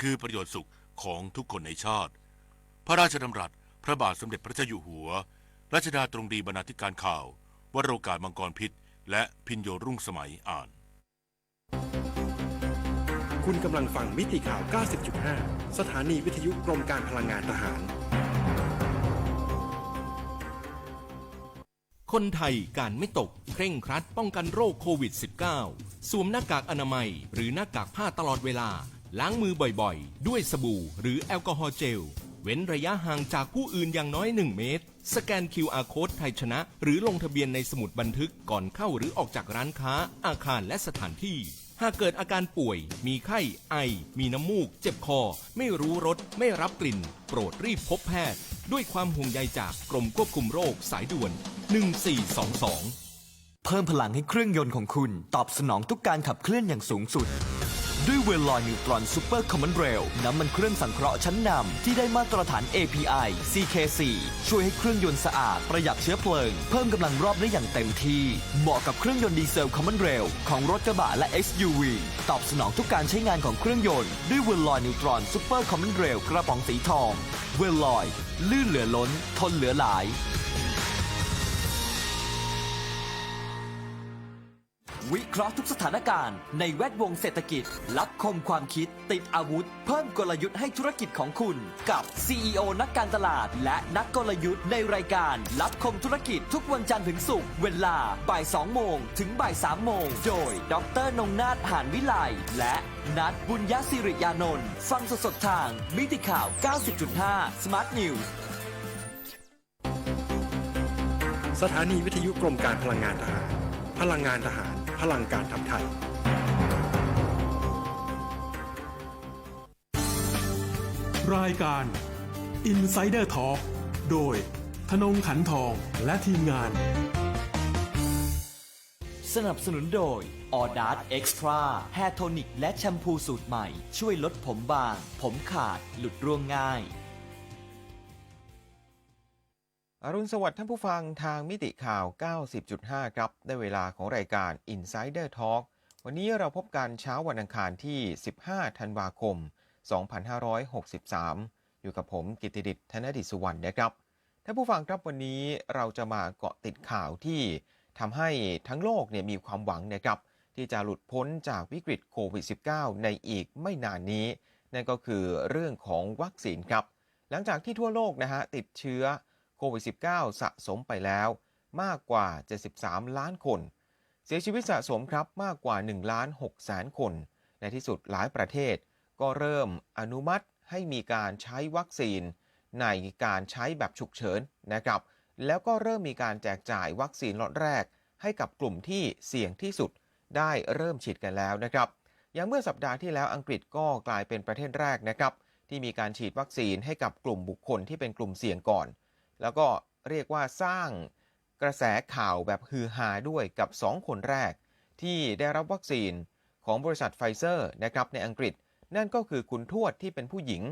คือประโยชน์สุขของทุกคนในชาติ พระราชดำรัส พระบาทสมเด็จพระเจ้าอยู่หัว รัชดาตรงดีบรรณาธิการข่าว วโรกาสมังกรพิษ และพินโยรุ่งสมัยอ่าน คุณกำลังฟังมิติข่าว 90.5 สถานีวิทยุกรมการพลังงานทหาร คนไทยการไม่ตก เคร่งครัดป้องกันโรคโควิด -19 สวมหน้ากากอนามัย หรือหน้ากากผ้าตลอดเวลา ล้างมือบ่อยๆ ด้วยสบู่หรือแอลกอฮอล์เจล เว้นระยะห่างจากผู้อื่นอย่างน้อย 1 เมตร สแกน QR Code ไทยชนะ หรือลงทะเบียนในสมุดบันทึกก่อนเข้าหรือออกจากร้านค้า อาคารและสถานที่ หากเกิดอาการป่วย มีไข้ ไอ มีน้ำมูก เจ็บคอ ไม่รู้รส ไม่รับกลิ่น โปรดรีบพบแพทย์ ด้วยความห่วงใยจากกรมควบคุมโรคสายด่วน 1422 เพิ่มพลังให้เครื่องยนต์ของคุณ ตอบสนองทุกการขับเคลื่อนอย่างสูงสุด ด้วยเวลลอยนิวตรอนซูเปอร์คอมมอนเรลน้ำมันเครื่องสังเคราะห์ชั้นนำที่ได้มาตรฐาน API CK4 ช่วยให้เครื่องยนต์สะอาดประหยัดเชื้อเพลิง เพิ่มกำลังรอบได้อย่างเต็มที่ เหมาะกับเครื่องยนต์ดีเซลคอมมอนเรลของรถกระบะและ SUV ตอบสนองทุกการใช้งานของเครื่องยนต์ด้วยเวลลอยนิวตรอนซูเปอร์คอมมอนเรลกระป๋องสีทอง เวลลอยลื่นเหลือล้น ทนเหลือหลาย วิเคราะห์ทุกสถานการณ์ ในแวดวงเศรษฐกิจ รับคมความคิด ติดอาวุธ เพิ่มกลยุทธ์ให้ธุรกิจของคุณ กับ CEO นักการตลาด และนักกลยุทธ์ในรายการ รับคมธุรกิจทุกวันจันทร์ถึงศุกร์เวลาบ่าย2โมงถึงบ่าย3โมงโดย ดรนงนาถหานวิไลและนัดบุญยศิริยานนท์ฟังสดๆทาง มิติข่าว 90.5 Smart News สถานีวิทยุกรมการพลังงานทหาร พลังงานทหาร พลังการทำไทย รายการ Insider Talk โดยธนงขันทองและทีมงาน สนับสนุนโดยออดาร์ Extra Hair Tonic และแชมพูสูตรใหม่ ช่วยลดผมบาง ผมขาดหลุดร่วงง่าย อรุณสวัสดิ์ท่านผู้ฟังทางมิติข่าว 90.5 ครับ ได้เวลาของรายการ Insider Talk วันนี้เราพบกันเช้าวันอังคารที่ 15 ธันวาคม 2563 อยู่กับผมกิติดิษฐ์ธนดิษสุวรรณนะครับ ท่านผู้ฟังครับวันนี้เราจะมาเกาะติดข่าวที่ทำให้ทั้งโลกเนี่ยมีความหวังนะครับ ที่จะหลุดพ้นจากวิกฤตโควิด -19 ในอีกไม่นานนี้ นั่นก็คือเรื่องของวัคซีนครับ หลังจากที่ทั่วโลกนะฮะติดเชื้อ โควิด -19 สะสมไปแล้วมากกว่า 73 ล้านคน เสียชีวิตสะสมครับมากกว่า1ล้าน6แสนคน ในที่สุดหลายประเทศ ก็เริ่มอนุมัติให้มีการใช้วัคซีน ในการใช้แบบฉุกเฉินนะครับ แล้วก็เริ่มมีการแจกจ่ายวัคซีนล็อตแรก ให้กับกลุ่มที่เสี่ยงที่สุดได้เริ่มฉีดกันแล้วนะครับ อย่างเมื่อสัปดาห์ที่แล้วอังกฤษก็กลายเป็นประเทศแรกนะครับ ที่มีการฉีดวัคซีนให้กับกลุ่มบุคคลที่เป็นกลุ่มเสี่ยงก่อน แล้วก็เรียกว่าสร้างกระแสข่าวแบบฮือฮาด้วยกับ 2 คนแรก ที่ได้รับวัคซีนของบริษัทไฟเซอร์นะครับในอังกฤษ นั่นก็คือคุณทวดที่เป็นผู้หญิง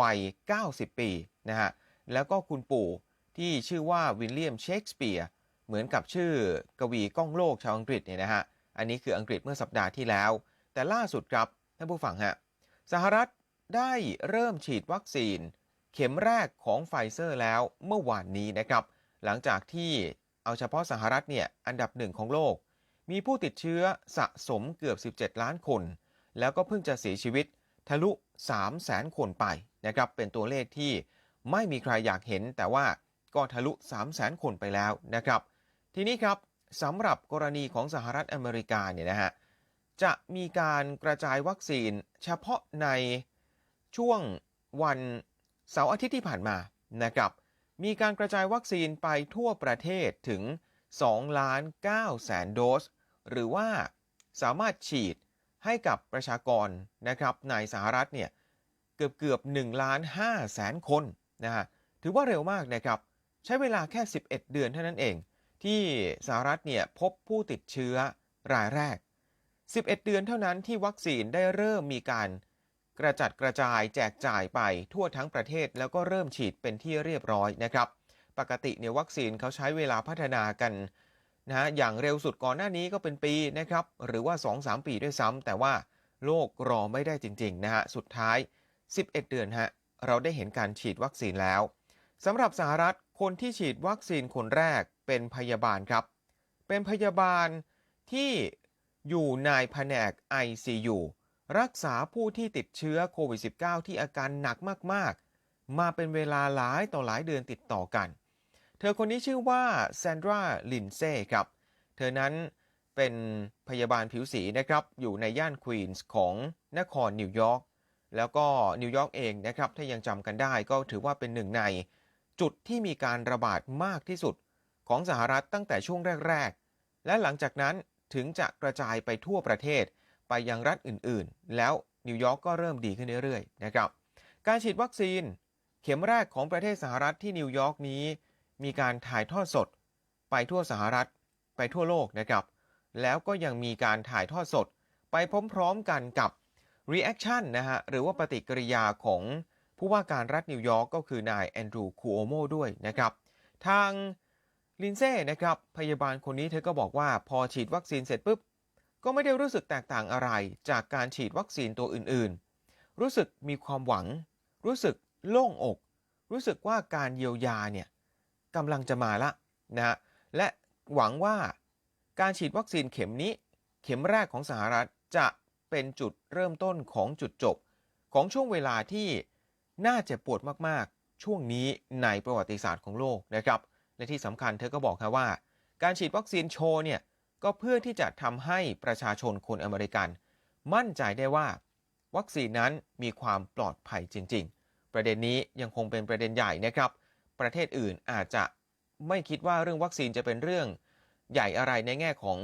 วัย 90 ปีนะฮะแล้วก็คุณปู่ที่ชื่อว่าวิลเลียมเชกสเปียร์เหมือนกับชื่อกวีก้องโลกชาวอังกฤษเนี่ยนะฮะอันนี้คืออังกฤษเมื่อสัปดาห์ที่แล้ว แต่ล่าสุดครับท่านผู้ฟังฮะสหรัฐได้เริ่มฉีดวัคซีน ข็มแรกของไฟเซอร์แล้วเมื่อวานนี้นะครับ หลังจากที่เอาเฉพาะสหรัฐเนี่ยอันดับหนึ่งของโลก มีผู้ติดเชื้อสะสมเกือบ 17 ล้านคน แล้วก็เพิ่งจะเสียชีวิตทะลุ 3 0 0แสนคนไปนะครับเป็นตัวเลขที่ไม่มีใครอยากเห็น แต่ว่าก็ทะลุ 3 0 0แสนคนไปแล้วนะครับ ทีนี้ครับสำหรับกรณีของสหรัฐอเมริกาเนี่ยนะฮะจะมีการกระจายวัคซีนเฉพาะในช่วงวัน เสาร์อาทิตย์ที่ผ่านมานะครับมีการกระจายวัคซีนไปทั่วประเทศถึง2ล้าน9แสนโดส หรือว่าสามารถฉีดให้กับประชากรนะครับในสหรัฐเนี่ยเกือบเกือบ1ล้าน5แสนคนนะฮะถือว่าเร็วมากนะครับใช้เวลาแค่ 11 เดือนเท่านั้นเอง ที่สหรัฐเนี่ยพบผู้ติดเชื้อรายแรก 11 เดือนเท่านั้นที่วัคซีนได้เริ่มมีการ กระจัดกระจายแจกจ่ายไปทั่วทั้งประเทศแล้วก็เริ่มฉีดเป็นที่เรียบร้อยนะครับ ปกติเนี่ยวัคซีนเขาใช้เวลาพัฒนากันนะฮะอย่างเร็วสุดก่อนหน้านี้ก็เป็นปีนะครับ หรือว่า 2-3 ปีด้วยซ้ำแต่ว่าโลกรอไม่ได้จริงๆนะฮะสุดท้าย 11 เดือนฮะเราได้เห็นการฉีดวัคซีนแล้วสำหรับสหรัฐคนที่ฉีดวัคซีนคนแรกเป็นพยาบาลครับ เป็นพยาบาลที่อยู่ในแผนก ICU รักษาผู้ที่ติดเชื้อโควิด -19 ที่อาการหนักมาก ๆ มาเป็นเวลาหลายต่อหลายเดือนติดต่อกัน เธอคนนี้ชื่อว่าแซนดราลินเซ่ครับ เธอนั้นเป็นพยาบาลผิวสีนะครับ อยู่ในย่านควีนส์ของนครนิวยอร์ก แล้วก็นิวยอร์กเองนะครับ ถ้ายังจำกันได้ก็ถือว่าเป็นหนึ่งใน จุดที่มีการระบาดมากที่สุดของสหรัฐตั้งแต่ช่วงแรก ๆ และหลังจากนั้นถึงจะกระจายไปทั่วประเทศ ไปยังรัฐอื่นๆ แล้วนิวยอร์กก็เริ่มดีขึ้นเรื่อยๆนะครับ การฉีดวัคซีนเข็มแรกของประเทศสหรัฐที่นิวยอร์กนี้ มีการถ่ายทอดสด ไปทั่วสหรัฐ ไปทั่วโลกนะครับ แล้วก็ยังมีการถ่ายทอดสด ไปพร้อมๆกันกับ reaction นะฮะหรือว่าปฏิกิริยาของผู้ว่าการรัฐนิวยอร์กก็คือนายแอนดรูคูโอโมด้วยนะครับ ทางลินเซ่นะครับพยาบาลคนนี้เธอก็บอกว่าพอฉีดวัคซีนเสร็จปุ๊บ ก็ไม่ได้รู้สึกแตกต่างอะไรจากการฉีดวัคซีนตัวอื่นๆ รู้สึกมีความหวัง รู้สึกโล่งอก รู้สึกว่าการเยียวยาเนี่ยกำลังจะมาละนะฮะและหวังว่าการฉีดวัคซีนเข็มนี้ เข็มแรกของสหรัฐจะเป็นจุดเริ่มต้นของจุดจบ ของช่วงเวลาที่น่าเจ็บปวดมากๆ ช่วงนี้ในประวัติศาสตร์ของโลกนะครับ และที่สำคัญเธอก็บอกครับว่า การฉีดวัคซีนโชว์เนี่ย ก็เพื่อที่จะทำให้ประชาชนคนอเมริกัน มั่นใจได้ว่า วัคซีนนั้นมีความปลอดภัยจริง ๆ ประเด็นนี้ยังคงเป็นประเด็นใหญ่นะครับ ประเทศอื่นอาจจะไม่คิดว่าเรื่องวัคซีนจะเป็นเรื่อง ใหญ่อะไรในแง่ของ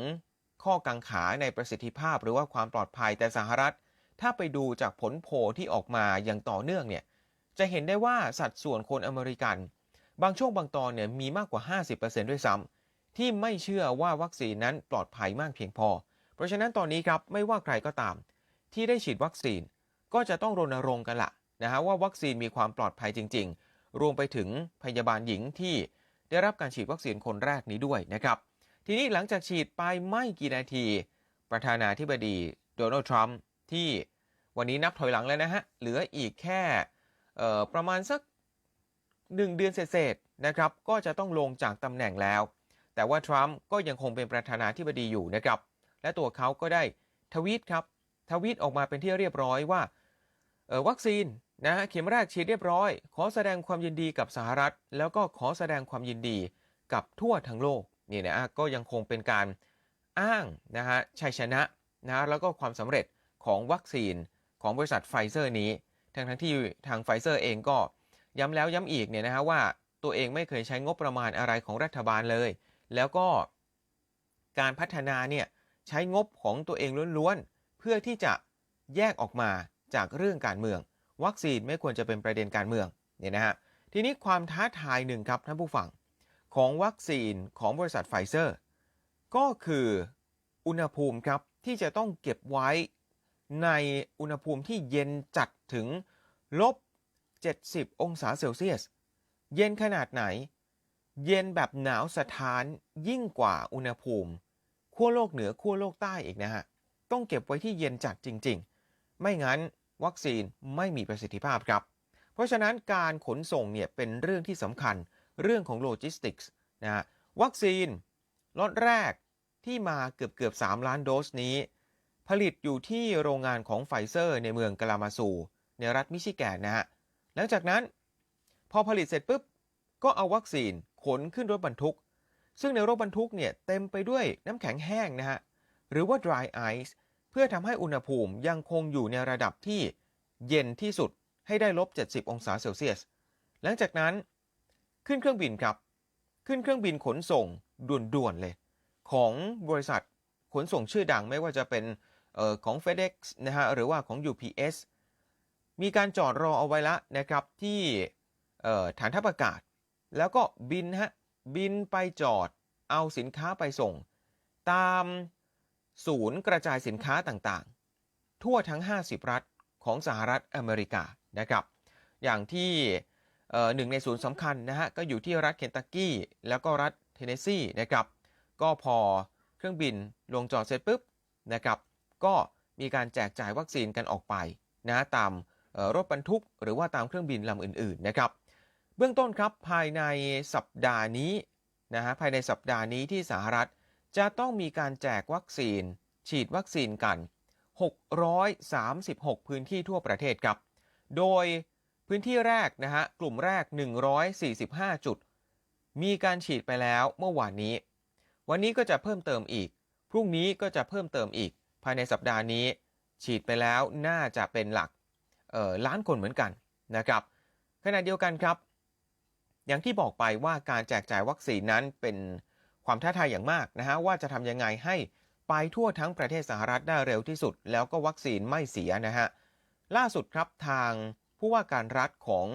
ข้อกังขาในประสิทธิภาพ หรือว่าความปลอดภัยแต่สหรัฐ ถ้าไปดูจากผลโพลที่ออกมาอย่างต่อเนื่องเนี่ยจะเห็นได้ว่าสัดส่วนคนอเมริกัน บางช่วงบางตอนเนี่ยมีมากกว่า 50%ด้วยซ้ำ ที่ไม่เชื่อว่าวัคซีนนั้นปลอดภัยมากเพียงพอ เพราะฉะนั้นตอนนี้ครับไม่ว่าใครก็ตาม ที่ได้ฉีดวัคซีนก็จะต้องรณรงค์กันละนะฮะว่าวัคซีนมีความปลอดภัยจริง ๆ รวมไปถึงพยาบาลหญิงที่ได้รับการฉีดวัคซีนคนแรกนี้ด้วยนะครับ ทีนี้หลังจากฉีดไปไม่กี่นาที ประธานาธิบดีโดนัลด์ทรัมป์ที่วันนี้นับถอยหลังแล้วนะฮะ เหลืออีกแค่ประมาณสัก 1 เดือนเศษๆนะครับ ก็จะต้องลงจากตำแหน่งแล้ว แต่ว่าทรัมป์ก็ยังคงเป็นประธานาธิบดีอยู่นะครับ และตัวเขาก็ได้ทวีตครับทวีตออกมาเป็นที่เรียบร้อยว่าออวัคซีนนะเข็มแรกฉีดเรียบร้อย ขอแสดงความยินดีกับสหรัฐ แล้วก็ขอแสดงความยินดีกับทั่วทั้งโลกนี่นะก็ยังคงเป็นการอ้างนะฮะชัยชนะนะแล้วก็ความสำเร็จของวัคซีนของบริษัทไฟเซอร์นี้ ทั้งทั้งที่ทางไฟเซอร์เองก็ย้ำแล้วย้ำอีกเนี่ยนะฮะว่าตัวเองไม่เคยใช้งบประมาณอะไรของรัฐบาลเลย แล้วก็การพัฒนาเนี่ยใช้งบของตัวเองล้วนๆ เพื่อที่จะแยกออกมาจากเรื่องการเมือง วัคซีนไม่ควรจะเป็นประเด็นการเมืองเนี่ยนะฮะทีนี้ความท้าทายหนึ่งครับท่านผู้ฟังของวัคซีนของบริษัทไฟเซอร์ ก็คืออุณหภูมิครับที่จะต้องเก็บไว้ในอุณหภูมิที่เย็นจัดถึงลบ 70 องศาเซลเซียส เย็นขนาดไหน เย็นแบบหนาวสะท้านยิ่งกว่าอุณหภูมิขั้วโลกเหนือขั้วโลกใต้อีกนะฮะ ต้องเก็บไว้ที่เย็นจัดจริง ๆ ไม่งั้นวัคซีนไม่มีประสิทธิภาพครับ เพราะฉะนั้นการขนส่งเนี่ยเป็นเรื่องที่สำคัญเรื่องของโลจิสติกส์นะฮะวัคซีนล็อตแรกที่มาเกือบเกือบ 3 ล้านโดสนี้ ผลิตอยู่ที่โรงงานของไฟเซอร์ในเมืองกลามาซูในรัฐมิชิแกนนะฮะหลังจากนั้น พอผลิตเสร็จปุ๊บก็เอาวัคซีน ขนขึ้นรถบรรทุก ซึ่งในรถบรรทุกเนี่ยเต็มไปด้วยน้ำแข็งแห้งนะฮะ หรือว่า dry ice เพื่อทำให้อุณหภูมิยังคงอยู่ในระดับที่เย็นที่สุดให้ได้ลบ 70 องศาเซลเซียส หลังจากนั้นขึ้นเครื่องบินครับ ขึ้นเครื่องบินขนส่งด่วนๆเลย ของบริษัทขนส่งชื่อดังไม่ว่าจะเป็นออของ FedEx นะฮะหรือว่าของ UPS มีการจอดรอเอาไว้แล้วนะครับที่ฐานทัพอากาศ แล้วก็บินฮะบินไปจอด เอาสินค้าไปส่ง ตามศูนย์กระจายสินค้าต่างๆ ทั่วทั้ง 50 รัฐของสหรัฐอเมริกานะครับอย่างที่หนึ่งในศูนย์สำคัญนะฮะก็อยู่ที่รัฐเคนตักกี้ แล้วก็รัฐเทนเนสซีนะครับก็พอเครื่องบินลงจอดเสร็จปุ๊บนะครับก็มีการแจกจ่ายวัคซีนกันออกไปนะตามรถบรรทุก หรือว่าตามเครื่องบินลำอื่นๆนะครับ เบื้องต้นครับภายในสัปดาห์นี้นะฮะภายในสัปดาห์นี้ที่สหรัฐจะต้องมีการแจกวัคซีน ฉีดวัคซีนกัน 636 พื้นที่ทั่วประเทศครับ โดยพื้นที่แรกนะฮะกลุ่มแรก 145 จุด มีการฉีดไปแล้วเมื่อวานนี้ วันนี้ก็จะเพิ่มเติมอีก พรุ่งนี้ก็จะเพิ่มเติมอีก ภายในสัปดาห์นี้ ฉีดไปแล้วน่าจะเป็นหลักล้านคนเหมือนกันนะครับขณะเดียวกันครับ อย่างที่บอกไปว่าการแจกจ่ายวัคซีนนั้นเป็นความท้าทายอย่างมากนะฮะว่าจะทำยังไงให้ไปทั่วทั้งประเทศสหรัฐได้เร็วที่สุด แล้วก็วัคซีนไม่เสียนะฮะล่าสุดครับทางผู้ว่าการรัฐของ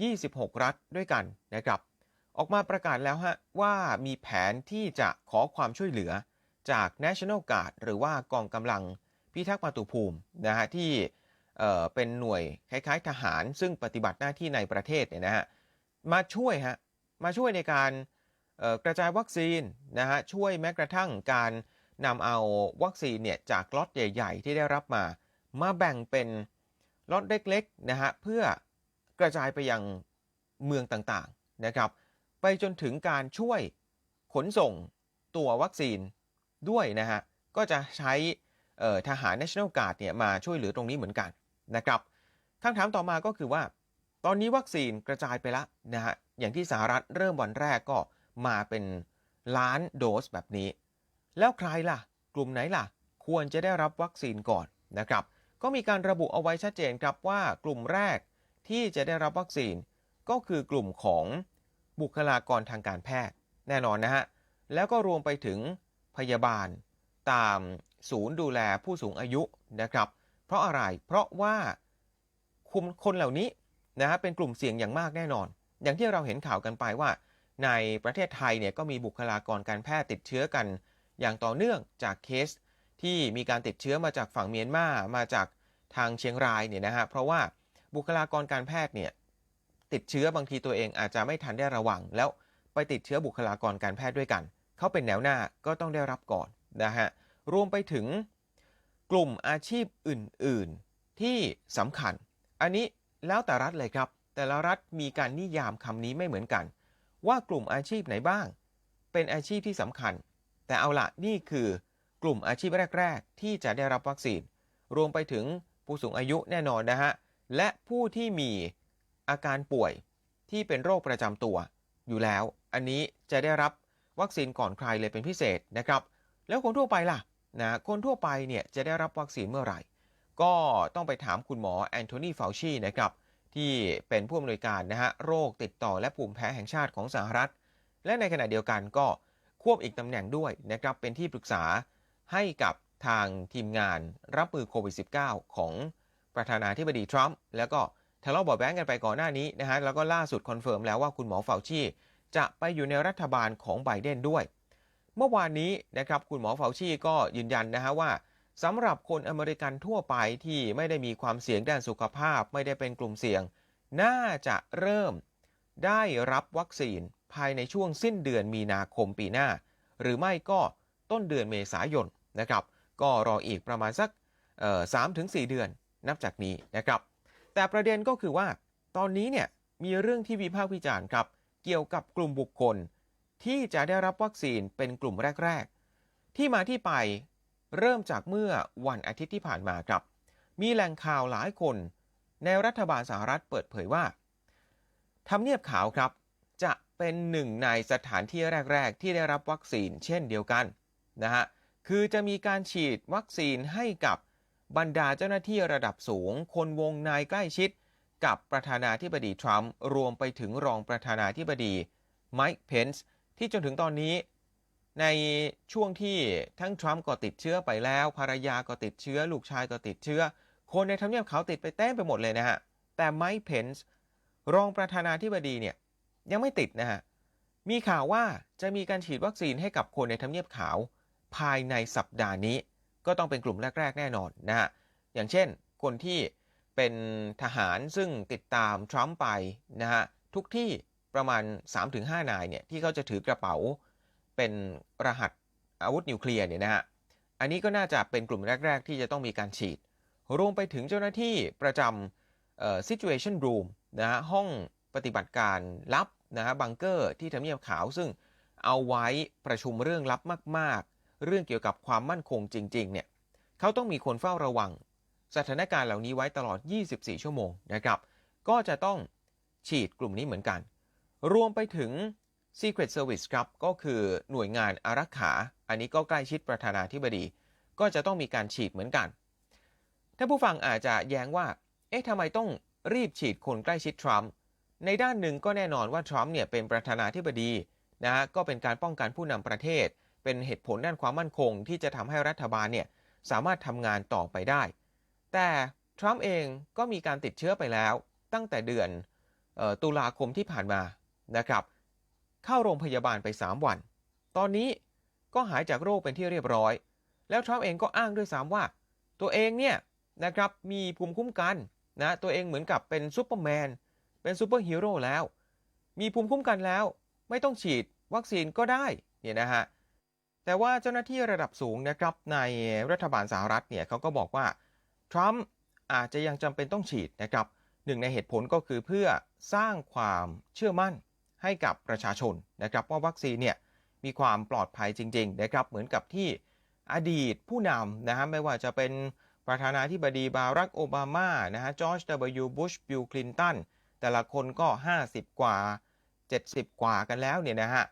26 รัฐด้วยกันนะครับ ออกมาประกาศแล้วฮะว่ามีแผนที่จะขอความช่วยเหลือจาก National Guard หรือว่ากองกำลังพิทักษ์มาตุภูมินะฮะที่เอ่อเป็นหน่วยคล้ายๆทหารซึ่งปฏิบัติหน้าที่ในประเทศเนี่ยนะฮะ มาช่วยฮะมาช่วยในการกระจายวัคซีนนะฮะช่วยแม้กระทั่งการนำเอาวัคซีนเนี่ยจากล็อตใหญ่ ๆ ที่ได้รับมา มาแบ่งเป็นล็อตเล็กๆนะฮะเพื่อกระจายไปยังเมืองต่างๆนะครับ ไปจนถึงการช่วยขนส่งตัววัคซีนด้วยนะฮะก็จะใช้ทหาร National Guard เนี่ยมาช่วยเหลือตรงนี้เหมือนกันนะครับคำถามต่อมาก็คือว่า ตอนนี้วัคซีนกระจายไปแล้วนะฮะอย่างที่สหรัฐเริ่มวันแรกก็มาเป็นล้านโดสแบบนี้ แล้วใครล่ะ กลุ่มไหนล่ะ ควรจะได้รับวัคซีนก่อนนะครับ ก็มีการระบุเอาไว้ชัดเจนครับว่ากลุ่มแรกที่จะได้รับวัคซีน ก็คือกลุ่มของบุคลากรทางการแพทย์ แน่นอนนะฮะ แล้วก็รวมไปถึงพยาบาล ตามศูนย์ดูแลผู้สูงอายุนะครับ เพราะอะไรเพราะว่าคุมคนเหล่านี้ นะฮะเป็นกลุ่มเสี่ยงอย่างมากแน่นอน อย่างที่เราเห็นข่าวกันไปว่า ในประเทศไทยเนี่ยก็มีบุคลากรการแพทย์ติดเชื้อกัน อย่างต่อเนื่องจากเคสที่มีการติดเชื้อมาจากฝั่งเมียนมามาจากทางเชียงรายเนี่ยนะฮะเพราะว่าบุคลากรการแพทย์เนี่ยติดเชื้อบางทีตัวเองอาจจะไม่ทันได้ระวัง แล้วไปติดเชื้อบุคลากรการแพทย์ด้วยกัน เขาเป็นแนวหน้าก็ต้องได้รับก่อนนะฮะรวมไปถึงกลุ่มอาชีพอื่น ๆ ที่สำคัญ อันนี้ แล้วแต่รัฐเลยครับ แต่ละรัฐมีการนิยามคำนี้ไม่เหมือนกัน ว่ากลุ่มอาชีพไหนบ้าง เป็นอาชีพที่สำคัญ แต่เอาละนี่คือกลุ่มอาชีพแรก ๆ ที่จะได้รับวัคซีน รวมไปถึงผู้สูงอายุแน่นอนนะฮะ และผู้ที่มีอาการป่วยที่เป็นโรคประจำตัว อยู่แล้ว อันนี้จะได้รับวัคซีนก่อนใครเลยเป็นพิเศษนะครับ แล้วคนทั่วไปล่ะนะคนทั่วไปเนี่ยจะได้รับวัคซีนเมื่อไหร่ ก็ต้องไปถามคุณหมอแอนโทนีฟาชีนะครับที่เป็นผู้อำนวยการนะฮะโรคติดต่อและภูมิแพ้แห่งชาติของสหรัฐ และในขณะเดียวกันก็ควบอีกตำแหน่งด้วยนะครับเป็นที่ปรึกษาให้กับทางทีมงานรับมือโควิด -19 ของประธานาธิบดีทรัมป์แล้วก็ทะเลาะเบาะแว้งกันไปก่อนหน้านี้นะฮะแล้วก็ล่าสุดคอนเฟิร์มแล้วว่าคุณหมอเฟาชีจะไปอยู่ในรัฐบาลของไบเดนด้วย เมื่อวานนี้นะครับคุณหมอเฟาชีก็ยืนยันนะฮะว่า สำหรับคนอเมริกันทั่วไปที่ไม่ได้มีความเสี่ยงด้านสุขภาพไม่ได้เป็นกลุ่มเสี่ยง น่าจะเริ่มได้รับวัคซีนภายในช่วงสิ้นเดือนมีนาคมปีหน้า หรือไม่ก็ต้นเดือนเมษายนนะครับ ก็รออีกประมาณสักสามถึงสเดือนนับจากนี้นะครับ แต่ประเด็นก็คือว่า ตอนนี้เนี่ยมีเรื่องที่วิพากษ์วิจารณ์ครับ เกี่ยวกับกลุ่มบุคคล ที่จะได้รับวัคซีนเป็นกลุ่มแรก ๆ ที่มาที่ไป เริ่มจากเมื่อวันอาทิตย์ที่ผ่านมาครับ มีแหล่งข่าวหลายคน ในรัฐบาลสหรัฐเปิดเผยว่าทำเนียบขาวครับ จะเป็นหนึ่งในสถานที่แรก ๆ ที่ได้รับวัคซีนเช่นเดียวกันนะฮะคือจะมีการฉีดวัคซีนให้กับบรรดาเจ้าหน้าที่ระดับสูง คนวงในใกล้ชิด กับประธานาธิบดีทรัมป์รวมไปถึงรองประธานาธิบดีไมค์เพนส์ที่จนถึงตอนนี้ ในช่วงที่ทั้งทรัมป์ก็ติดเชื้อไปแล้ว ภรรยาก็ติดเชื้อ ลูกชายก็ติดเชื้อ คนในทำเนียบขาวติดไปเต้มไปหมดเลยนะฮะ แต่ไมค์เพนส์รองประธานาธิบดีเนี่ยยังไม่ติดนะฮะ มีข่าวว่าจะมีการฉีดวัคซีนให้กับคนในทำเนียบขาว ภายในสัปดาห์นี้ ก็ต้องเป็นกลุ่มแรก ๆ แน่นอนนะฮะ อย่างเช่น คนที่เป็นทหารซึ่งติดตามทรัมป์ไปนะฮะทุกที่ประมาณ 3-5 นายเนี่ยที่เขาจะถือกระเป๋า เป็นรหัสอาวุธนิวเคลียร์เนี่ยนะฮะ อันนี้ก็น่าจะเป็นกลุ่มแรก ๆ ที่จะต้องมีการฉีด รวมไปถึงเจ้าหน้าที่ประจเอ่อ situation room นะฮะ ห้องปฏิบัติการลับนะฮะ บังเกอร์ที่ทำเนียบขาว ซึ่งเอาไว้ประชุมเรื่องลับมาก ๆ เรื่องเกี่ยวกับความมั่นคงจริง ๆ เนี่ย เขาต้องมีคนเฝ้าระวัง สถานการณ์เหล่านี้ไว้ตลอด 24 ชั่วโมงนะครับ ก็จะต้องฉีดกลุ่มนี้เหมือนกัน รวมไปถึง Secret Service ครับก็คือหน่วยงานอารักขา อันนี้ก็ใกล้ชิดประธานาธิบดี ก็จะต้องมีการฉีดเหมือนกันถ้าผู้ฟังอาจจะแย้งว่า เอ๊ะทำไมต้องรีบฉีดคนใกล้ชิดทรัมป์ ในด้านหนึ่งก็แน่นอนว่าทรัมป์เนี่ยเป็นประธานาธิบดีนะฮะ ก็เป็นการป้องกันผู้นำประเทศ เป็นเหตุผลด้านความมั่นคง ที่จะทำให้รัฐบาลเนี่ยสามารถทำงานต่อไปได้ แต่ทรัมป์เองก็มีการติดเชื้อไปแล้วตั้งแต่เดือนออตุลาคมที่ผ่านมานะครับ เข้าโรงพยาบาลไป 3 วัน ตอนนี้ก็หายจากโรคเป็นที่เรียบร้อย แล้วทรัมป์เองก็อ้างด้วยซ้ำว่า ตัวเองเนี่ยนะครับมีภูมิคุ้มกันนะตัวเองเหมือนกับเป็นซูเปอร์แมนเป็นซูเปอร์ฮีโร่แล้ว มีภูมิคุ้มกันแล้ว ไม่ต้องฉีดวัคซีนก็ได้เนี่ยนะฮะแต่ว่าเจ้าหน้าที่ระดับสูงนะครับในรัฐบาลสหรัฐเนี่ยเขาก็บอกว่าทรัมป์อาจจะยังจำเป็นต้องฉีดนะครับหนึ่งในเหตุผลก็คือเพื่อสร้างความเชื่อมั่น ให้กับประชาชนนะครับว่าวัคซีนเนี่ยมีความปลอดภัยจริงๆนะครับเหมือนกับที่อดีตผู้นำนะฮะไม่ว่าจะเป็นประธานาธิบดีบารักโอบามานะฮะจอร์จ W. บุชบิลคลินตันแต่ละคนก็ 50 กว่า 70 กว่ากันแล้วเนี่ยนะฮะ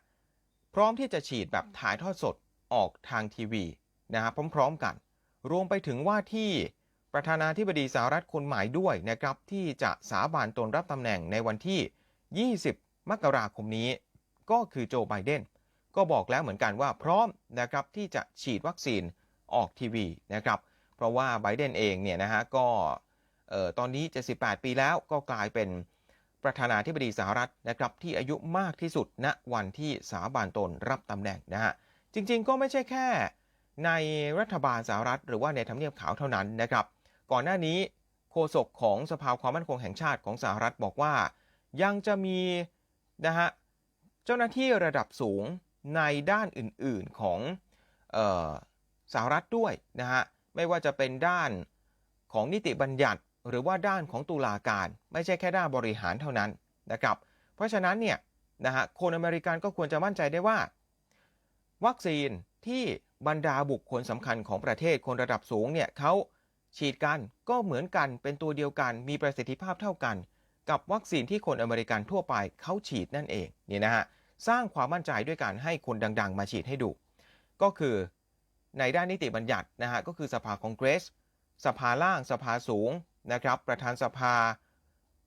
พร้อมที่จะฉีดแบบถ่ายทอดสดออกทางทีวีนะฮะพร้อมๆกัน รวมไปถึงว่าที่ประธานาธิบดีสหรัฐคนใหม่ด้วยนะครับที่จะสาบานตนรับตำแหน่งในวันที่ 20 มกราคมนี้ ก็คือโจไบเดนก็บอกแล้วเหมือนกันว่าพร้อมนะครับที่จะฉีดวัคซีนออกทีวีนะครับ เพราะว่าไบเดนเองเนี่ยนะฮะก็เอ่อตอนนี้ 78 ปีแล้วก็กลายเป็นประธานาธิบดีสหรัฐนะครับที่อายุมากที่สุดณวันที่สาบานตนรับตำแหน่งนะฮะจริงๆก็ไม่ใช่แค่ในรัฐบาลสหรัฐ หรือว่าในทำเนียบขาวเท่านั้นนะครับ ก่อนหน้านี้โฆษกของสภาความมั่นคงแห่งชาติของสหรัฐบอกว่า ยังจะมี นะฮะเจ้าหน้าที่ระดับสูงในด้านอื่นๆของออสหรัฐด้วยนะฮะไม่ว่าจะเป็นด้านของนิติบัญญัติ หรือว่าด้านของตุลาการ ไม่ใช่แค่ด้านบริหารเท่านั้นนะครับ เพราะฉะนั้นเนี่ยนะฮะคนอเมริกันก็ควรจะมั่นใจได้ว่า วัคซีนที่บรรดาบุคคลสำคัญของประเทศคนระดับสูงเนี่ยเขาฉีดกันก็เหมือนกันเป็นตัวเดียวกันมีประสิทธิภาพเท่ากัน กับวัคซีนที่คนอเมริกันทั่วไปเขาฉีดนั่นเองนี่นะฮะสร้างความมั่นใจด้วยการให้คนดัง ๆ มาฉีดให้ดู ก็คือในด้านนิติบัญญัตินะฮะก็คือสภาคองเกรส สภาล่างสภาสูงนะครับประธานสภา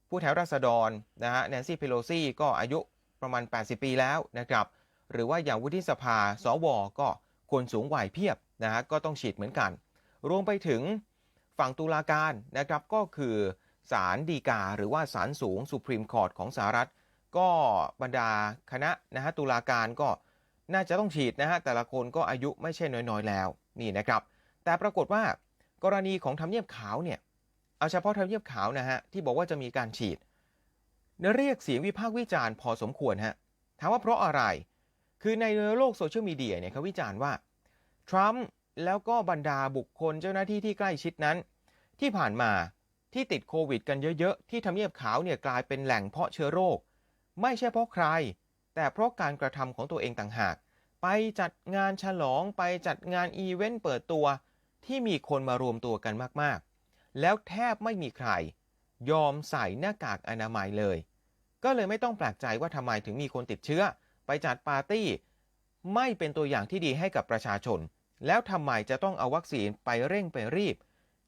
ผู้แทนราษฎรนะฮะแนนซี่เพโลซี่ก็อายุประมาณ 80 ปีแล้วนะครับหรือว่าอย่างวุฒิสภาสวก็คนสูงวัยเพียบนะฮะก็ต้องฉีดเหมือนกัน รวมไปถึงฝั่งตุลาการนะครับก็คือ ศาลฎีกา หรือว่าศาลสูงสุพรีมคอร์ t ของสหรัฐ ก็บรรดาคณะนะฮะตุลาการก็น่าจะต้องฉีดนะฮะแต่ละคนก็อายุไม่ใช่น้อยๆแล้วนี่นะครับ แต่ปรากฏว่ากรณีของทำเนียบขาวเนี่ยเอาเฉพาะทำเนียบขาวนะฮะที่บอกว่าจะมีการฉีดเรียกเสียงวิพากษ์วิจารณ์พอสมควรฮะถามว่าเพราะอะไร คือในโลกโซเชียลมีเดียเนี่ยเขาวิจารณ์ว่าทรัมป์แล้วก็บรรดาบุคคลเจ้าหน้าที่ที่ใกล้ชิดนั้น ที่ผ่านมา ที่ติดโควิดกันเยอะๆ ที่ทำเนียบขาวเนี่ยกลายเป็นแหล่งเพาะเชื้อโรค ไม่ใช่เพราะใคร แต่เพราะการกระทำของตัวเองต่างหาก ไปจัดงานฉลองไปจัดงานอีเวนต์เปิดตัว ที่มีคนมารวมตัวกันมากๆ แล้วแทบไม่มีใคร ยอมใส่หน้ากากอนามัยเลย ก็เลยไม่ต้องแปลกใจว่าทำไมถึงมีคนติดเชื้อ ไปจัดปาร์ตี้ ไม่เป็นตัวอย่างที่ดีให้กับประชาชน แล้วทำไมจะต้องเอาวัคซีนไปเร่งไปรีบ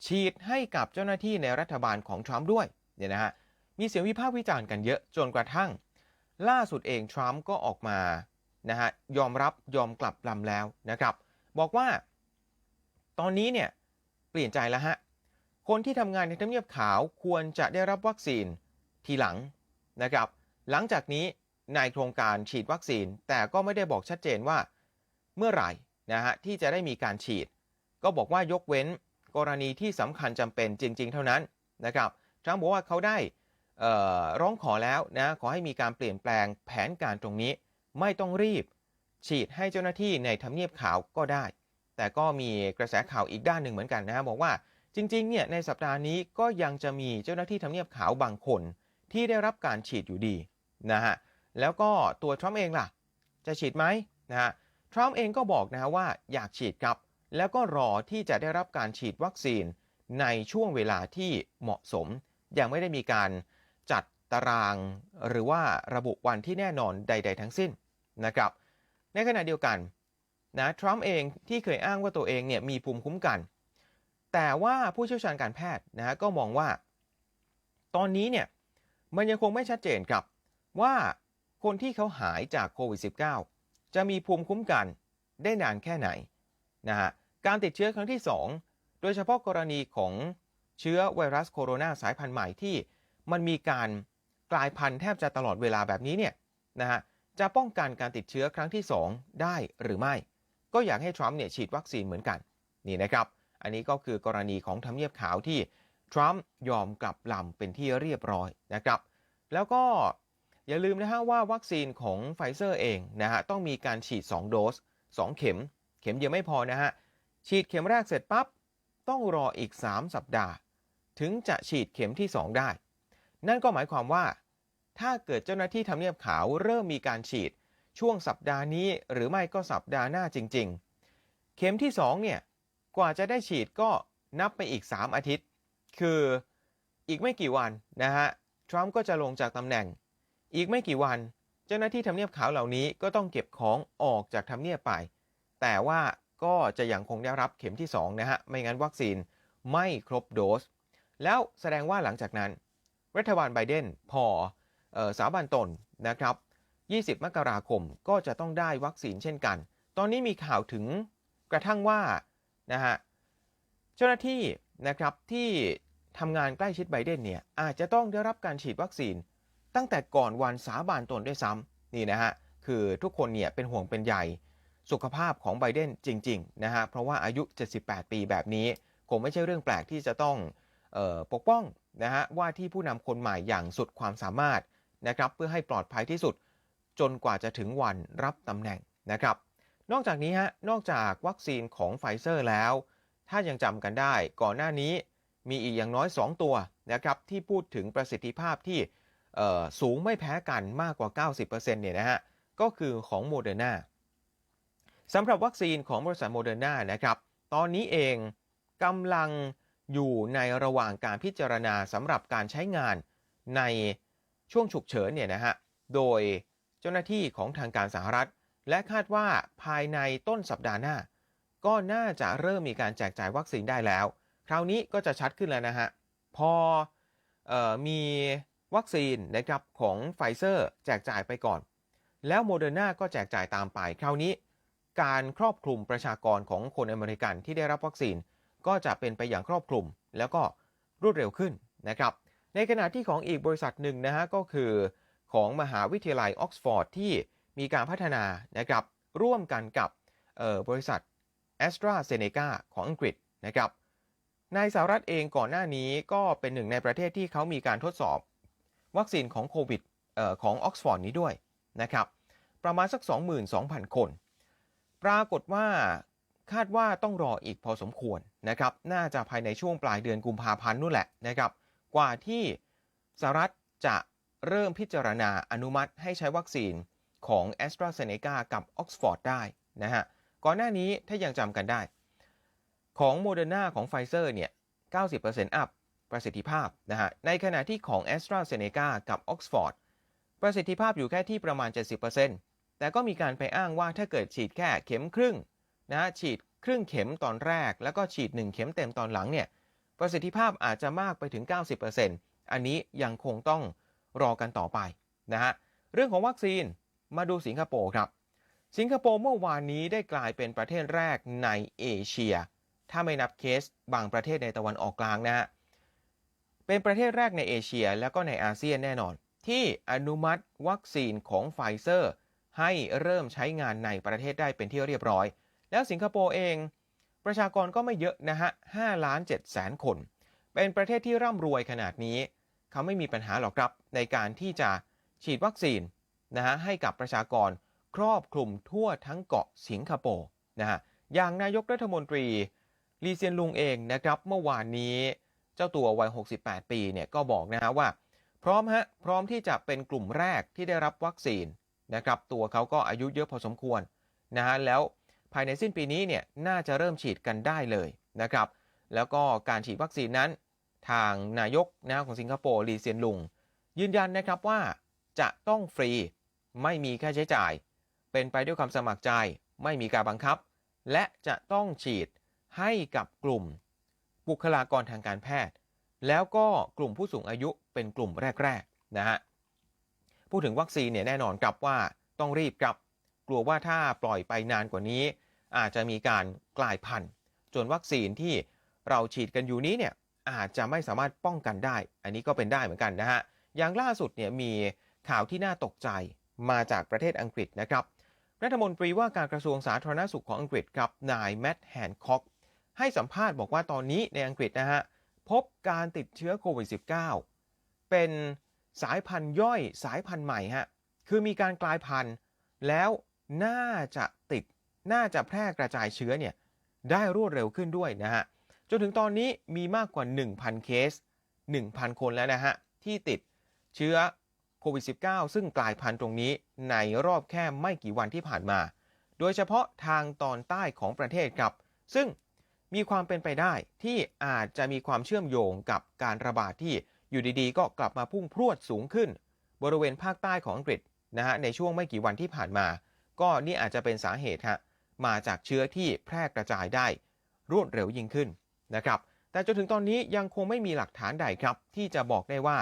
ฉีดให้กับเจ้าหน้าที่ในรัฐบาลของทรัมป์ด้วยเนี่ยนะฮะมีเสียงวิพากษ์วิจารณ์กันเยอะจนกระทั่ง ล่าสุดเองทรัมป์ก็ออกมานะฮะยอมรับยอมกลับลำแล้วนะครับ บอกว่า ตอนนี้เนี่ยเปลี่ยนใจแล้วฮะคนที่ทำงานในทำเนียบขาวควรจะได้รับวัคซีนทีหลังนะครับ หลังจากนี้ในโครงการฉีดวัคซีน แต่ก็ไม่ได้บอกชัดเจนว่า เมื่อไหร่นะฮะที่จะได้มีการฉีด ก็บอกว่ายกเว้น กรณีที่สำคัญจำเป็นจริง ๆ เท่านั้นนะครับทรัมป์บอกว่าเขาได้ร้องขอแล้วนะขอให้มีการเปลี่ยนแปลงแผนการตรงนี้ ไม่ต้องรีบ ฉีดให้เจ้าหน้าที่ในทำเนียบขาวก็ได้ แต่ก็มีกระแสข่าวอีกด้านหนึ่งเหมือนกันนะฮะบอกว่าจริงๆเนี่ยในสัปดาห์นี้ก็ยังจะมีเจ้าหน้าที่ทำเนียบขาวบางคน ที่ได้รับการฉีดอยู่ดีนะฮะแล้วก็ตัวทรัมป์เองล่ะ จะฉีดไหมนะฮะทรัมป์เองก็บอกนะฮะว่าอยากฉีดครับ แล้วก็รอที่จะได้รับการฉีดวัคซีนในช่วงเวลาที่เหมาะสม ยังไม่ได้มีการจัดตารางหรือว่าระบุวันที่แน่นอนใด ๆ ทั้งสิ้นนะครับ ในขณะเดียวกันนะทรัมป์เองที่เคยอ้างว่าตัวเองเนี่ยมีภูมิคุ้มกัน แต่ว่าผู้เชี่ยวชาญการแพทย์นะก็มองว่า ตอนนี้เนี่ยมันยังคงไม่ชัดเจนครับว่าคนที่เขาหายจากโควิด -19 จะมีภูมิคุ้มกันได้นานแค่ไหน นะฮะการติดเชื้อครั้งที่ 2 โดยเฉพาะกรณีของเชื้อไวรัสโคโรนาสายพันธุ์ใหม่ที่มันมีการกลายพันธุ์แทบจะตลอดเวลาแบบนี้เนี่ยนะฮะจะป้องกันการติดเชื้อครั้งที่ 2 ได้หรือไม่ ก็อยากให้ทรัมป์เนี่ยฉีดวัคซีนเหมือนกันนี่นะครับ อันนี้ก็คือกรณีของทำเนียบขาวที่ทรัมป์ยอมกลับลำเป็นที่เรียบร้อยนะครับ แล้วก็อย่าลืมนะฮะว่าวัคซีนของไฟเซอร์เองนะฮะต้องมีการฉีด 2 โดส 2 เข็ม ข็มเดียวไม่พอนะฮะ ฉีดเข็มแรกเสร็จปั๊บ ต้องรออีก 3 สัปดาห์ ถึงจะฉีดเข็มที่ 2 ได้ นั่นก็หมายความว่า ถ้าเกิดเจ้าหน้าที่ทำเนียบขาวเริ่มมีการฉีดช่วงสัปดาห์นี้หรือไม่ก็สัปดาห์หน้าจริง ๆ เข็มที่ 2 เนี่ย กว่าจะได้ฉีดก็นับไปอีก 3 อาทิตย์ คืออีกไม่กี่วันนะฮะ ทรัมป์ก็จะลงจากตำแหน่ง อีกไม่กี่วัน เจ้าหน้าที่ทำเนียบขาวเหล่านี้ก็ต้องเก็บของออกจากทำเนียบไป แต่ว่าก็จะยังคงได้รับเข็มที่2นะฮะ ไม่งั้นวัคซีนไม่ครบโดส แล้วแสดงว่าหลังจากนั้น รัฐบาลไบเดนพอออสาบันตนนะครับ 20 มกราคมก็จะต้องได้วัคซีนเช่นกัน ตอนนี้มีข่าวถึงกระทั่งว่านะฮะเจ้าหน้าที่นะครับที่ทำงานใกล้ชิดไบเดนเนี่ยอาจจะต้องได้รับการฉีดวัคซีน ตั้งแต่ก่อนวันสาบานตนด้วยซ้ำนี่นะฮะคือทุกคนเนี่ยเป็นห่วงเป็นใย สุขภาพของไบเดนจริงๆนะฮะเพราะว่าอายุ 78 ปีแบบนี้ คงไม่ใช่เรื่องแปลกที่จะต้องออปกป้องนะฮะว่าที่ผู้นำคนใหม่อย่างสุดความสามารถนะครับเพื่อให้ปลอดภัยที่สุดจนกว่าจะถึงวันรับตำแหน่งนะครับ นอกจากนี้ฮะนอกจากวัคซีนของไฟเซอร์แล้ว ถ้ายังจำกันได้ก่อนหน้านี้มีอีกอย่างน้อย 2 ตัวนะครับที่พูดถึงประสิทธิภาพที่สูงไม่แพ้กันมากกว่า 90%เนี่ยนะฮะก็คือของโมเดอร์นา สำหรับวัคซีนของบริษัทโมเดอร์นานะครับ ตอนนี้เองกำลังอยู่ในระหว่างการพิจารณาสำหรับการใช้งานในช่วงฉุกเฉินเนี่ยนะฮะ โดยเจ้าหน้าที่ของทางการสหรัฐ และคาดว่าภายในต้นสัปดาห์หน้า ก็น่าจะเริ่มมีการแจกจ่ายวัคซีนได้แล้ว คราวนี้ก็จะชัดขึ้นแล้วนะฮะ พอออมีวัคซีนนะครับของไฟเซอร์แจกจ่ายไปก่อน แล้วโมเดอร์นาก็แจกจ่ายตามไป คราวนี้ การครอบคลุมประชากรของคนอเมริกันที่ได้รับวัคซีน ก็จะเป็นไปอย่างครอบคลุม แล้วก็รวดเร็วขึ้นนะครับ ในขณะที่ของอีกบริษัทหนึ่งนะฮะก็คือของมหาวิทยาลัยออกซฟอร์ดที่มีการพัฒนานะครับร่วมกันกับออบริษัท a s t r a z เซ e c a ของอังกฤษนะครับในสหรัฐเองก่อนหน้านี้ก็เป็นหนึ่งในประเทศที่เขามีการทดสอบ วัคซีนของโควิดของออกซฟอร์ดนี้ด้วยนะครับประมาณสัก 22,000 คน ปรากฏว่าคาดว่าต้องรออีกพอสมควรนะครับ น่าจะภายในช่วงปลายเดือนกุมภาพันธ์นู่นแหละนะครับ กว่าที่สหรัฐจะเริ่มพิจารณาอนุมัติให้ใช้วัคซีนของ a s t r a z เซ e c a กับ Oxford ได้นะฮะ ก่อนหน้านี้ถ้ายังจำกันได้ ของโมเดอร์นาของไฟเซอร์เนี่ย 90%อัพประสิทธิภาพนะฮะ ในขณะที่ของ a s t r a z เซ e c a กับ Oxford ประสิทธิภาพอยู่แค่ที่ประมาณ 70% แต่ก็มีการไปอ้างว่าถ้าเกิดฉีดแค่เข็มครึ่งนะฉีดครึ่งเข็มตอนแรก แล้วก็ฉีด 1 เข็มเต็มตอนหลังเนี่ยประสิทธิภาพอาจจะมากไปถึง 90%อันนี้ยังคงต้องรอกันต่อไปนะฮะเรื่องของวัคซีนมาดูสิงคโปร์ครับสิงคโปร์เมื่อวานนี้ได้กลายเป็นประเทศแรกในเอเชีย ถ้าไม่นับเคสบางประเทศในตะวันออกกลางนะฮะเป็นประเทศแรกในเอเชียแล้วก็ในอาเซียนแน่นอน ที่อนุมัติวัคซีนของไฟเซอร์ ให้เริ่มใช้งานในประเทศได้เป็นที่เรียบร้อย แล้วสิงคโปร์เอง ประชากรก็ไม่เยอะนะฮะ5ล้าน7แสนคน เป็นประเทศที่ร่ำรวยขนาดนี้ เขาไม่มีปัญหาหรอกครับ ในการที่จะฉีดวัคซีนนะฮะให้กับประชากรครอบคลุมทั่วทั้งเกาะสิงคโปร์นะฮะอย่างนายกรัฐมนตรีลีเซียนลุงเองนะครับเมื่อวานนี้ เจ้าตัววัย 68 ปีเนี่ยก็บอกนะฮะว่า พร้อมฮะพร้อมที่จะเป็นกลุ่มแรกที่ได้รับวัคซีน นะครับตัวเขาก็อายุเยอะพอสมควรนะฮะแล้วภายในสิ้นปีนี้เนี่ยน่าจะเริ่มฉีดกันได้เลยนะครับแล้วก็การฉีดวัคซีนนั้น ทางนายกนะของสิงคโปร์ลีเซียนลุง ยืนยันนะครับว่าจะต้องฟรีไม่มีค่าใช้จ่าย เป็นไปด้วยความสมัครใจไม่มีการบังคับ และจะต้องฉีดให้กับกลุ่ม บุคลากรทางการแพทย์ แล้วก็กลุ่มผู้สูงอายุเป็นกลุ่มแรก ๆ นะฮะ พูดถึงวัคซีนเนี่ยแน่นอนครับว่าต้องรีบครับ กลัวว่าถ้าปล่อยไปนานกว่านี้ อาจจะมีการกลายพันธุ์จนวัคซีนที่เราฉีดกันอยู่นี้เนี่ยอาจจะไม่สามารถป้องกันได้ อันนี้ก็เป็นได้เหมือนกันนะฮะ อย่างล่าสุดเนี่ยมีข่าวที่น่าตกใจมาจากประเทศอังกฤษนะครับ รัฐมนตรีว่าการกระทรวงสาธารณสุขของอังกฤษครับ นายแมตต์แฮนค็อกให้สัมภาษณ์บอกว่าตอนนี้ในอังกฤษนะฮะ พบการติดเชื้อโควิด -19 เป็น สายพันธุ์ย่อยสายพันธุ์ใหม่ฮะคือมีการกลายพันธุ์ แล้วน่าจะติดน่าจะแพร่กระจายเชื้อเนี่ยได้รวดเร็วขึ้นด้วยนะฮะจนถึงตอนนี้มีมากกว่า 1,000 เคส 1,000 คนแล้วนะฮะที่ติดเชื้อโควิด -19 ซึ่งกลายพันธุ์ตรงนี้ในรอบแค่ไม่กี่วันที่ผ่านมา โดยเฉพาะทางตอนใต้ของประเทศครับ ซึ่งมีความเป็นไปได้ที่อาจจะมีความเชื่อมโยงกับการระบาดที่ อยู่ดีๆ ก็กลับมาพุ่งพรวดสูงขึ้น บริเวณภาคใต้ของอังกฤษนะฮะในช่วงไม่กี่วันที่ผ่านมา ก็นี่อาจจะเป็นสาเหตุฮะมาจากเชื้อที่แพร่กระจายได้ รวดเร็วยิ่งขึ้นนะครับแต่จนถึงตอนนี้ยังคงไม่มีหลักฐานใดครับ ที่จะบอกได้ว่า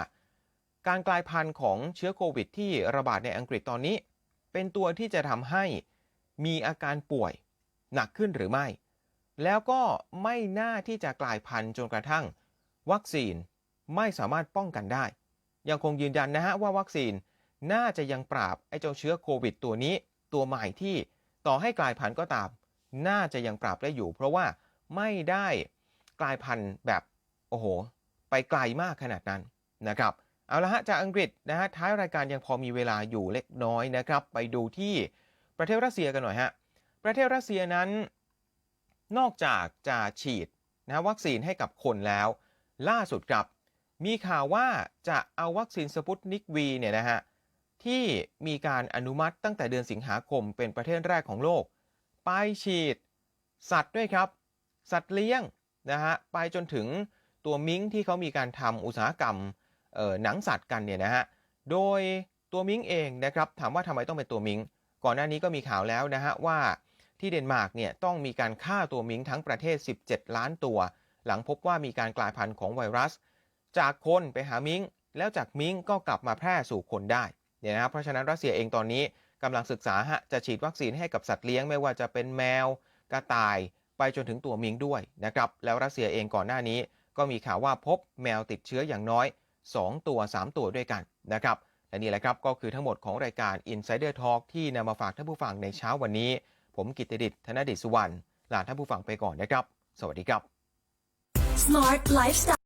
การกลายพันธุ์ของเชื้อโควิด ที่ระบาดในอังกฤษตอนนี้ เป็นตัวที่จะทำให้มีอาการป่วยหนักขึ้นหรือไม่ แล้วก็ไม่น่าที่จะกลายพันธุ์จนกระทั่ง วัคซีน ไม่สามารถป้องกันได้ ยังคงยืนยันนะฮะว่าวัคซีนน่าจะยังปราบไอ้เจ้าเชื้อโควิดตัวนี้ ตัวใหม่ที่ต่อให้กลายพันธุ์ก็ตาม น่าจะยังปราบได้อยู่ เพราะว่าไม่ได้กลายพันธุ์แบบโอ้โห ไปไกลมากขนาดนั้นนะครับเอาละฮะจากอังกฤษนะฮะท้ายรายการยังพอมีเวลาอยู่เล็กน้อยนะครับ ไปดูที่ประเทศรัสเซียกันหน่อยฮะประเทศรัสเซียนั้น นอกจากจะฉีดนะวัคซีนให้กับคนแล้ว ล่าสุดครับ มีข่าวว่าจะเอาวัคซีนสปุตนิกวีเนี่ยนะฮะที่มีการอนุมัติตั้งแต่เดือนสิงหาคมเป็นประเทศแรกของโลก ไปฉีด สัตว์ด้วยครับ สัตว์เลี้ยงนะฮะไปจนถึงตัวมิงที่เขามีการทำอุตสาหกรรมเออหนังสัตว์กันเนี่ยนะฮะโดยตัวมิงเองนะครับถามว่าทำไมต้องเป็นตัวมิงก่อนหน้านี้ก็มีข่าวแล้วนะฮะว่าที่เดนมาร์กเนี่ยต้องมีการฆ่าตัวมิงทั้งประเทศ 17 ล้านตัว หลังพบว่ามีการกลายพันธุ์ของไวรัส จากคนไปหามิงแล้วจากมิงก็กลับมาแพร่สู่คนได้เนี่ยนะครับเพราะฉะนั้นรัสเซียเองตอนนี้กำลังศึกษาฮะจะฉีดวัคซีนให้กับสัตว์เลี้ยงไม่ว่าจะเป็นแมวกระต่ายไปจนถึงตัวมิงด้วยนะครับแล้วรัสเซียเองก่อนหน้านี้ ก็มีข่าวว่าพบแมวติดเชื้ออย่างน้อย 2 ตัว 3 ตัวด้วยกันนะครับและนี่แหละครับก็คือทั้งหมดของรายการ Insider Talk ที่นำมาฝากท่านผู้ฟังในเช้าวันนี้ ผมกิตติดิษฐ์ธนดิษฐ์สุวรรณลาท่านผู้ฟังไปก่อนนะครับ สวัสดีครับ Smart Lifestyle